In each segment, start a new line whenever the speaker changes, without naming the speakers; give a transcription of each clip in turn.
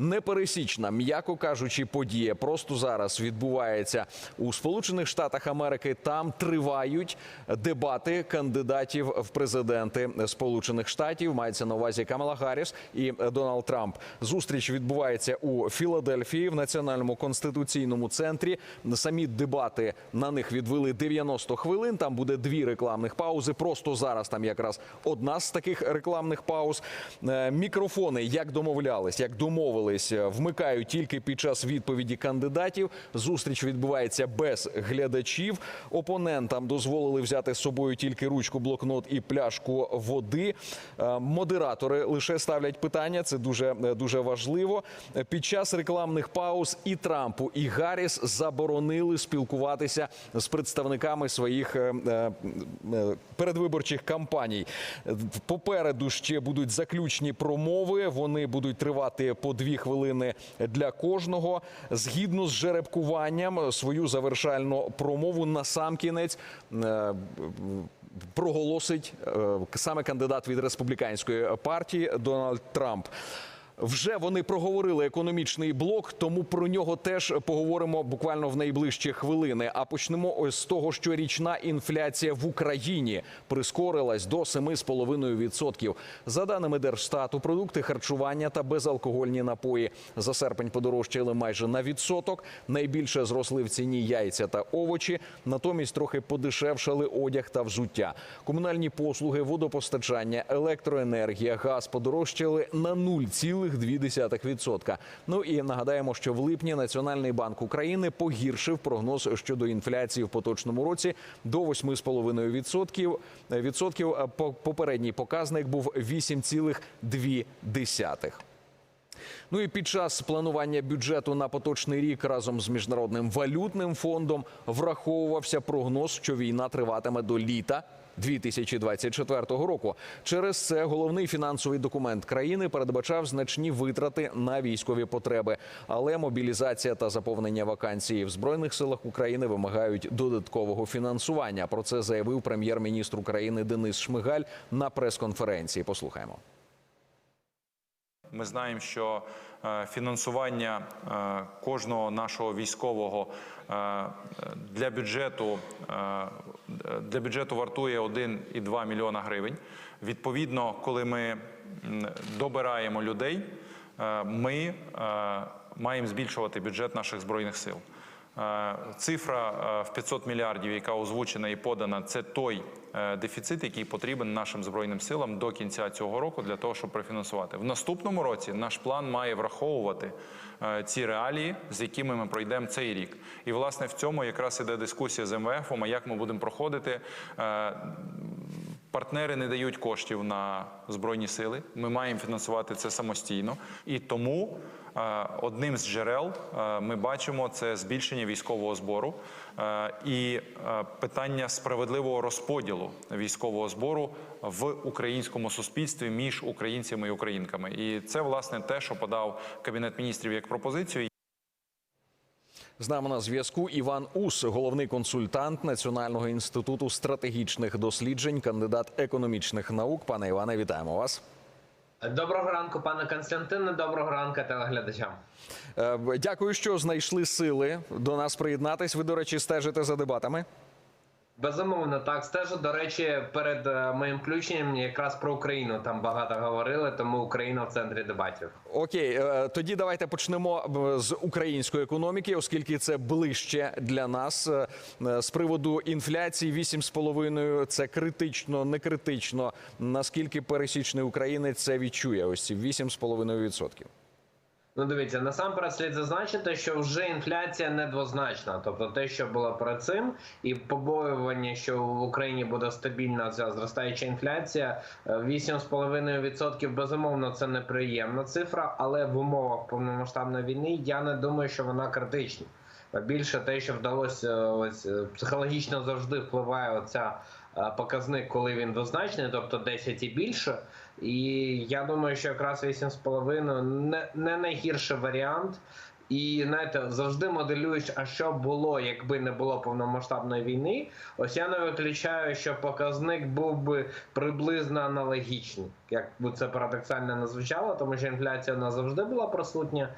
Непересічна, м'яко кажучи, подія просто зараз відбувається у Сполучених Штатах Америки. Там тривають дебати кандидатів в президенти Сполучених Штатів. Мається на увазі Камала Гарріс і Дональд Трамп. Зустріч відбувається у Філадельфії в Національному конституційному центрі. Самі дебати на них відвели 90 хвилин. Там буде дві рекламних паузи. Просто зараз там якраз одна з таких рекламних пауз. Е, Мікрофони, як домовлялись, як домовились, вмикають тільки під час відповіді кандидатів. Зустріч відбувається без глядачів. Опонентам дозволили взяти з собою тільки ручку, блокнот і пляшку води. Е, Модератори лише ставлять питання. Це дуже е, дуже важливо. Під час рекламних пауз і Трампу, і Гарріс заборонили спілкуватися з представниками своїх е, передвиборчих кампаній. Попереду ще будуть заключні промови. Вони будуть тривати по дві хвилини для кожного. Згідно з жеребкуванням, свою завершальну промову на сам кінець. е, Проголосить е, саме кандидат від республіканської партії Дональд Трамп. Вже вони проговорили економічний блок, тому про нього теж поговоримо буквально в найближчі хвилини. А почнемо ось з того, що річна інфляція в Україні прискорилась до 7,5%. За даними Держстату, продукти харчування та безалкогольні напої за серпень подорожчали майже на відсоток. Найбільше зросли в ціні яйця та овочі. Натомість трохи подешевшали одяг та взуття. Комунальні послуги, водопостачання, електроенергія, газ подорожчали на 0,2%. Ну і нагадаємо, що в липні Національний банк України погіршив прогноз щодо інфляції в поточному році до 8,5%. Відсотків. По- попередній показник був 8,2%. Ну і під час планування бюджету на поточний рік разом з міжнародним валютним фондом враховувався прогноз, що війна триватиме до літа. 2024 року через це головний фінансовий документ країни передбачав значні витрати на військові потреби, але мобілізація та заповнення вакансій в збройних силах України вимагають додаткового фінансування. Про це заявив прем'єр-міністр України Денис Шмигаль на прес-конференції. Послухаємо.
Ми знаємо, що е, фінансування е, кожного нашого військового е, для бюджету для бюджету вартує 1,2 мільйона гривень. Відповідно, коли ми добираємо людей, ми маємо збільшувати бюджет наших збройних сил. Е, Цифра е, в 500 мільярдів, яка озвучена і подана, це той е, дефіцит, який потрібен нашим збройним силам до кінця цього року для того, щоб профінансувати. В наступному році наш план має враховувати ці реалії, з якими ми пройдемо цей рік. І власне в цьому якраз іде дискусія з МВФ, а як ми будемо проходити. Партнери не дають коштів на збройні сили. Ми маємо фінансувати це самостійно, і тому е, одним з джерел е, ми бачимо це збільшення військового збору е, і питання справедливого розподілу військового збору в українському суспільстві між українцями і українками. І це власне те, що подав кабінет міністрів як пропозицію.
З нами на зв'язку Іван Ус, головний консультант Національного інституту стратегічних досліджень, кандидат економічних наук. Пане Іване, вітаємо вас.
Доброго ранку, пане Константине. Доброго ранку, телеглядачам.
Е, Дякую, що знайшли сили до нас приєднатись. Ви, до речі, стежите за дебатами.
Безумовно, так стежу. До речі, перед е, моїм включенням якраз про Україну там багато говорили, тому Україна в центрі дебатів.
Окей, е, тоді давайте почнемо е, з української економіки, оскільки це ближче для нас. З приводу інфляції 8,5 – це критично, не критично. Наскільки пересічний українець це відчує? Ось ці 8,5%.
Ну, дивіться, насамперед слід зазначити, що вже інфляція недвозначна. Тобто те, що було перед цим, і побоювання, що в Україні буде стабільна ця зростаюча інфляція, е, 8,5% безумовно це неприємна цифра, але в умовах повномасштабної війни я не думаю, що вона критична. Більше те, що вдалося ось е, психологічно завжди впливає оця е, показник, коли він двозначний, тобто 10 і більше. І я думаю, що якраз 8,5 не, не найгірший варіант. І знаєте, завжди моделюєш, а що було, якби не було повномасштабної війни. Ось я не виключаю, що показник був би приблизно аналогічний, як би це парадоксально не звучало, тому що інфляція в нас завжди була присутня.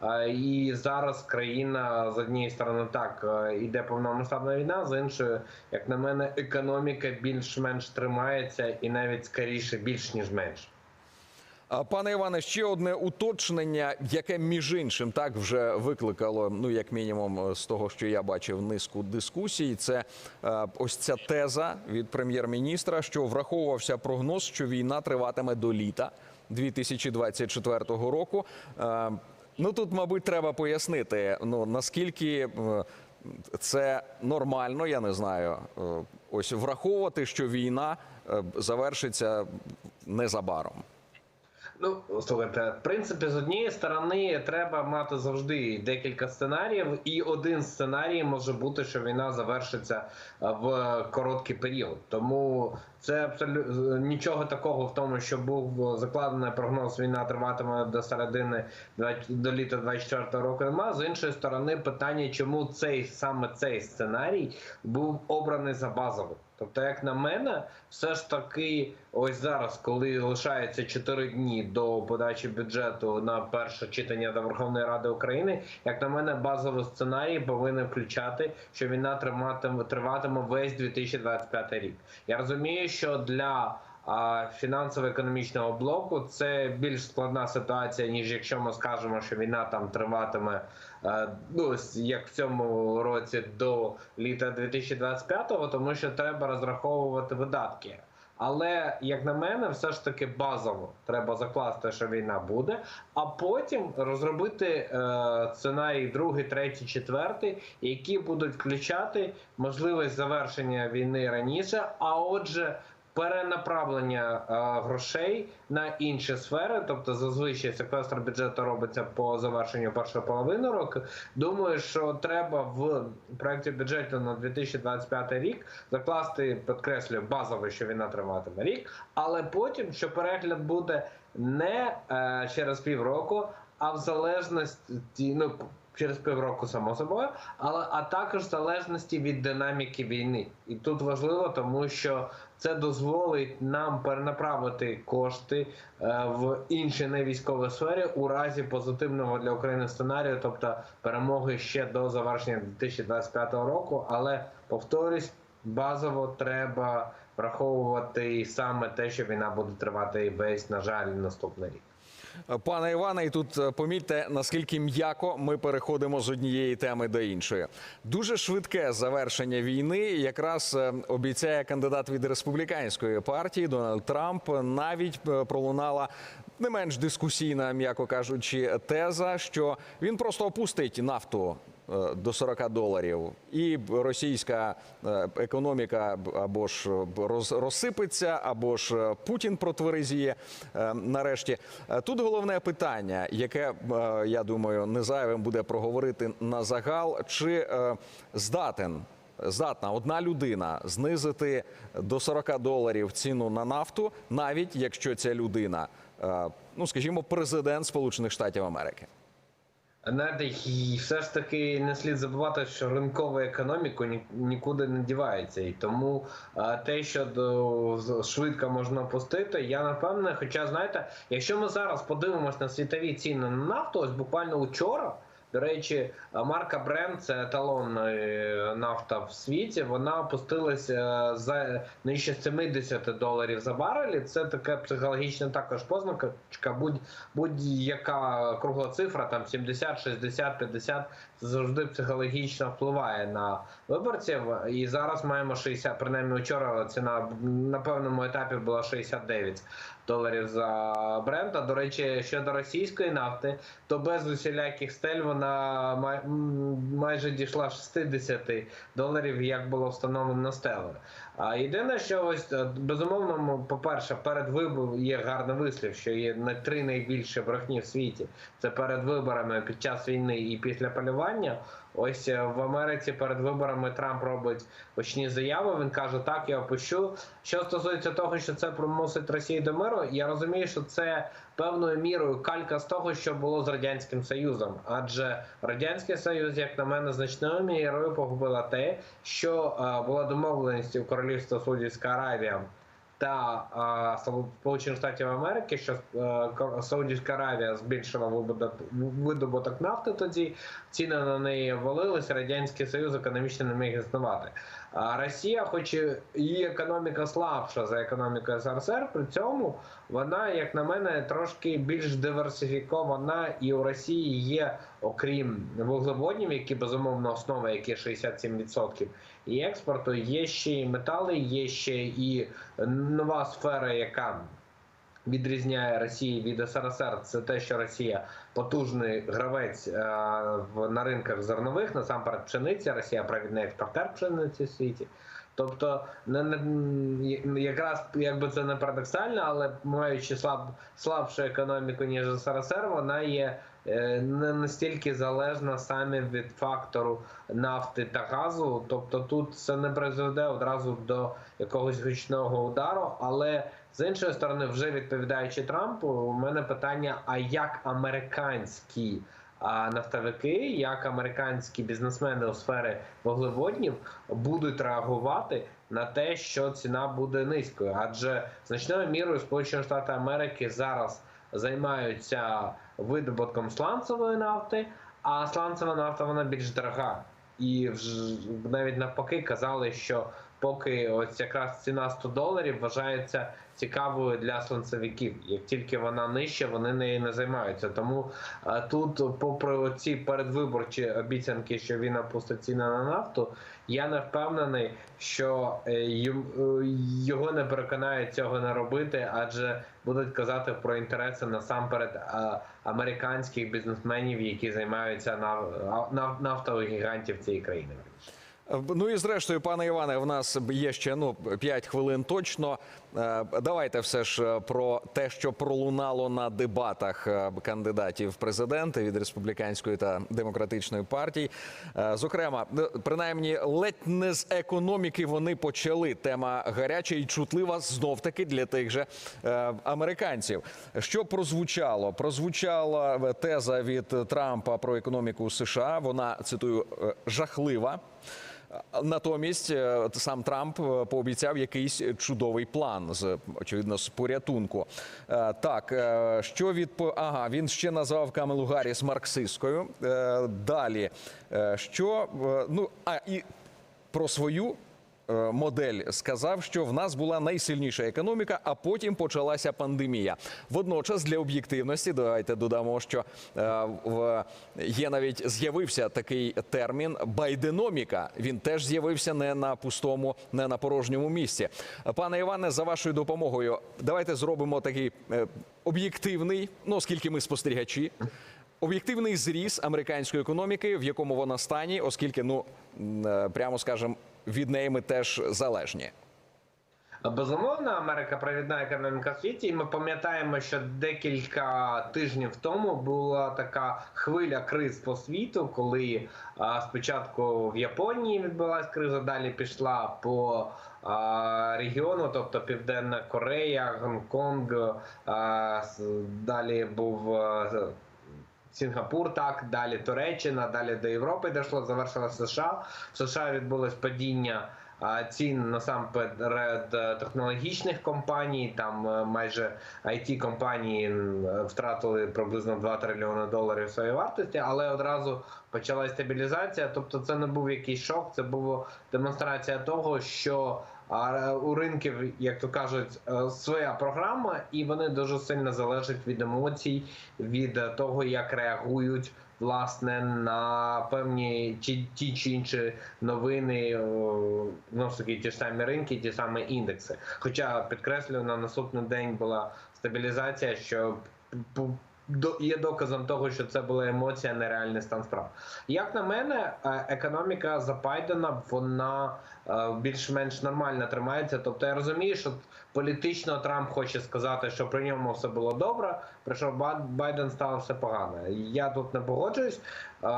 А, І зараз країна з однієї сторони так е, іде повномасштабна війна, з іншої, як на мене, економіка більш-менш тримається і навіть скоріше більш ніж менш.
Пане Іване, ще одне уточнення, яке між іншим так вже викликало, ну як мінімум, з того, що я бачив, низку дискусій. Це е, ось ця теза від прем'єр-міністра, що враховувався прогноз, що війна триватиме до літа 2024 року. Ну тут, мабуть, треба пояснити, ну наскільки. е, Це нормально, я не знаю. е, Ось враховувати, що війна е, завершиться незабаром.
Ну, слухайте, в принципі, з однієї сторони треба мати завжди декілька сценаріїв, і один сценарій може бути, що війна завершиться в короткий період. Тому це абсолютно нічого такого в тому, що був закладений прогноз, війна триватиме до середини 20 до літа 24 року. Нема з іншої сторони, питання, чому цей саме цей сценарій був обраний за базовий. Тобто, як на мене, все ж таки, ось зараз, коли лишається 4 дні до подачі бюджету на перше читання до Верховної Ради України, як на мене, базовий сценарій повинен включати, що війна триватиме весь 2025 рік. Я розумію, що для фінансово-економічного блоку це більш складна ситуація, ніж якщо ми скажемо, що війна там триватиме е, ну як в цьому році до літа 2025-го, тому що треба розраховувати видатки. Але як на мене, все ж таки базово треба закласти, що війна буде, а потім розробити е, сценарій другий, третій, четвертий, які будуть включати можливість завершення війни раніше. А отже, перенаправлення е, грошей на інші сфери, тобто зазвичай секвестр бюджету робиться по завершенню першої половини року. Думаю, що треба в проєкті бюджету на 2025 рік закласти, підкреслюю, базово, що війна триватиме рік, але потім, що перегляд буде не е, через півроку, а в залежності ну. Через півроку, само собою, але а також в залежності від динаміки війни, і тут важливо, тому що це дозволить нам перенаправити кошти е, в інші невійськові сфері у разі позитивного для України сценарію, тобто перемоги ще до завершення 2025 року. Але повторюсь, базово треба враховувати саме те, що війна буде тривати і весь, на жаль, наступний рік.
Пане Іване, і тут е, помітьте, наскільки м'яко ми переходимо з однієї теми до іншої. Дуже швидке завершення війни якраз е, обіцяє кандидат від республіканської партії Дональд Трамп. Навіть е, пролунала не менш дискусійна, м'яко кажучи, теза, що він просто опустить нафту до 40 доларів, і російська е, економіка або ж роз- розсипеться, або ж е, Путін протверезіє е, нарешті. Е, Тут головне питання, яке е, я думаю, не зайвим буде проговорити на загал, чи е, здатен. Здатна одна людина знизити до 40 доларів ціну на нафту, навіть якщо ця людина, е, ну скажімо, президент Сполучених Штатів Америки.
Знаєте, і все ж таки не слід забувати, що ринкова економіка ні- нікуди не дівається. І тому те, що до, швидко можна пустити, я напевне. Хоча, знаєте, якщо ми зараз подивимось на світові ціни на нафту, ось буквально учора. До речі, марка Brent, це еталон е, нафта в світі. Вона опустилася за нижче 70 доларів за барелі. Це така психологічна також познака. Будь будь-яка кругла цифра, там 70, 60, 50, це завжди психологічно впливає на виборців. І зараз маємо 60, принаймні вчора ціна на певному етапі була 69 доларів за брента. До речі, щодо російської нафти, то без усіляких стель вона май- майже дійшла 60 доларів, як було встановлено стелі. А єдине, що ось е, безумовно, по-перше, перед вибором є гарний вислів, що є на три найбільші брехні в світі. Це перед виборами, під час війни і після полювання. Ось е, в Америці перед виборами Трамп робить гучні заяви. Він каже, так я опущу. Що стосується того, що це примусить Росію до миру, я розумію, що це певною мірою калька з того, що було з радянським союзом, адже радянський союз, як на мене, значною мірою погубила те, що е, була домовленість у королівства Саудівська Аравія та Сполучених Штатів Америки, що е, Саудівська Аравія збільшила видобуток нафти тоді, ціни на неї валились. радянський союз економічно не міг існувати. А Росія, хоч її економіка слабша за економікою СРСР, при цьому вона, як на мене, трошки більш диверсифікована, і у Росії є, окрім вуглеводнів, які безумовно основа, які 67%, і експорту, є ще й метали, є ще і нова сфера, яка відрізняє Росію від СРСР, це те, що Росія потужний гравець е, на ринках зернових, насамперед пшениця. Росія провідний експортер пшениці в світі. Тобто, не, не якраз якби це не парадоксально, але маючи слаб, слабшу економіку ніж СРСР, вона є е, не настільки залежна саме від фактору нафти та газу. Тобто тут це не призведе одразу до якогось гучного удару. Але з іншої сторони, вже відповідаючи Трампу, у мене питання: а як американські нафтовики, як американські бізнесмени у сфері вуглеводнів будуть реагувати на те, що ціна буде низькою, адже значною мірою Сполучені Штати Америки зараз займаються видобутком сланцевої нафти, а сланцева нафта вона більш дорога. І навіть навпаки казали, що поки ось якраз ціна 100 доларів вважається цікавою для сланцевиків. Як тільки вона нижча, вони нею не займаються. Тому а, тут, попри ці передвиборчі обіцянки, що він опустить ціни на нафту, я не впевнений, що е, е, його не переконають цього не робити, адже будуть казати про інтереси насамперед американських бізнесменів, які займаються нафтових гігантів цієї країни.
Ну і зрештою, пане Іване, в нас є ще ну 5 хвилин точно. Е, Давайте все ж е, про те, що пролунало на дебатах е, кандидатів в президенти від республіканської та демократичної партій. Зокрема, принаймні, ледь не з економіки вони почали. Тема гаряча і чутлива знов таки для тих же американців. Що прозвучало? Прозвучала теза від Трампа про економіку США. Вона цитую жахлива. Натомість е, сам Трамп е, пообіцяв якийсь чудовий план з очевидно з порятунку. Е, Так, що від ага, він ще назвав Камелу Гарріс марксисткою. Далі, що ну а і про свою. Е, Модель сказав, що в нас була найсильніша економіка, а потім почалася пандемія. Водночас, для об'єктивності, давайте додамо, що е, в є навіть з'явився такий термін байденоміка. Він теж з'явився не на пустому, не на порожньому місці. Пане Іване, за вашою допомогою, давайте зробимо такий е, об'єктивний, ну оскільки ми спостерігачі. Об'єктивний зріз американської економіки, в якому вона стані, оскільки, ну прямо скажемо, від неї ми теж залежні.
Безумовно, Америка провідна економіка в світі, і ми пам'ятаємо, що декілька тижнів тому була така хвиля криз по світу, коли спочатку в Японії відбулася криза, далі пішла по регіону, тобто Південна Корея, Гонконг, далі був. Сінгапур, так, далі Туреччина, далі до Європи дійшло, завершилося США. В США відбулось падіння цін насамперед е, технологічних компаній. Там е, майже it компанії втратили приблизно 2 трильйони доларів своєї вартості, але одразу почалася стабілізація. Тобто, це не був якийсь шок, це була демонстрація того, що у ринків, як то кажуть, е, своя програма, і вони дуже сильно залежать від емоцій, від е, того, як реагують власне на певні чи ті чи інші новини, ж таки, ті ж самі ринки, ті самі індекси. Хоча підкреслюю, на наступний день була стабілізація, що є доказом того, що це була емоція, не реальний стан справ. Як на мене, е, економіка за Байдена вона е, більш-менш нормально тримається. Тобто я розумію, що політично Трамп хоче сказати, що при ньому все було добре, прийшов Ба- Байден стало все погано. Я тут не погоджуюсь. Е,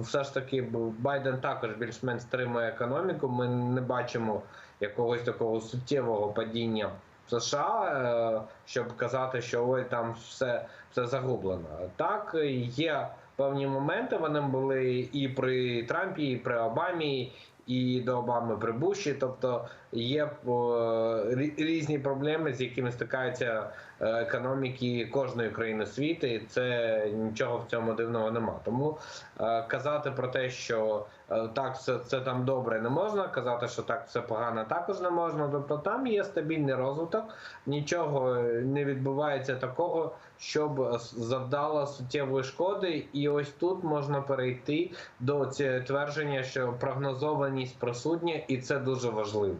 Все ж таки, Байден також більш-менш стримує економіку. Ми не бачимо якогось такого суттєвого падіння США, щоб казати, що ой, там все, все загублено. Так, є певні моменти. Вони були і при Трампі, і при Обамі. І до Обами при Буші, тобто є е, різні проблеми, з якими стикаються е, економіки кожної країни світу, і це нічого в цьому дивного нема. Тому е, казати про те, що так все це там добре, не можна. Казати, що так все погано, також не можна. Тобто там є стабільний розвиток, нічого не відбувається такого, щоб завдало суттєвої шкоди. І ось тут можна перейти до цього твердження, що прогнозованість присутня, і це дуже важливо.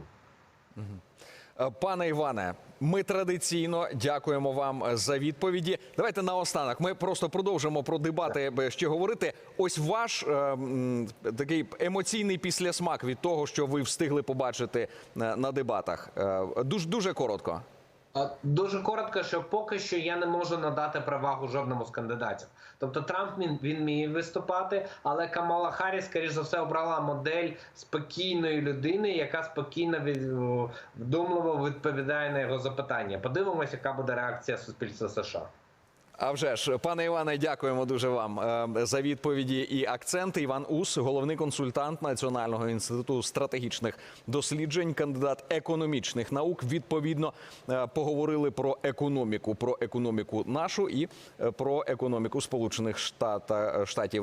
Е, Пане Іване, ми традиційно дякуємо вам за відповіді. Давайте наостанок. Ми просто продовжимо про дебати е, ще говорити. Ось ваш е, такий емоційний післясмак від того, що ви встигли побачити е, на дебатах. Е, Дуже дуже коротко.
Дуже коротко, що поки що я не можу надати перевагу жодному з кандидатів. Тобто Трамп він, він вміє виступати, але Камала Харріс, скоріш за все, обрала модель спокійної людини, яка спокійно від, вдумливо відповідає на його запитання. Подивимося, яка буде реакція суспільства США.
А вже ж, пане Іване, дякуємо дуже вам е, за відповіді і акценти. Іван Ус, головний консультант Національного інституту стратегічних досліджень, кандидат економічних наук. Відповідно, е, поговорили про економіку, про економіку нашу і е, про економіку Сполучених Штатів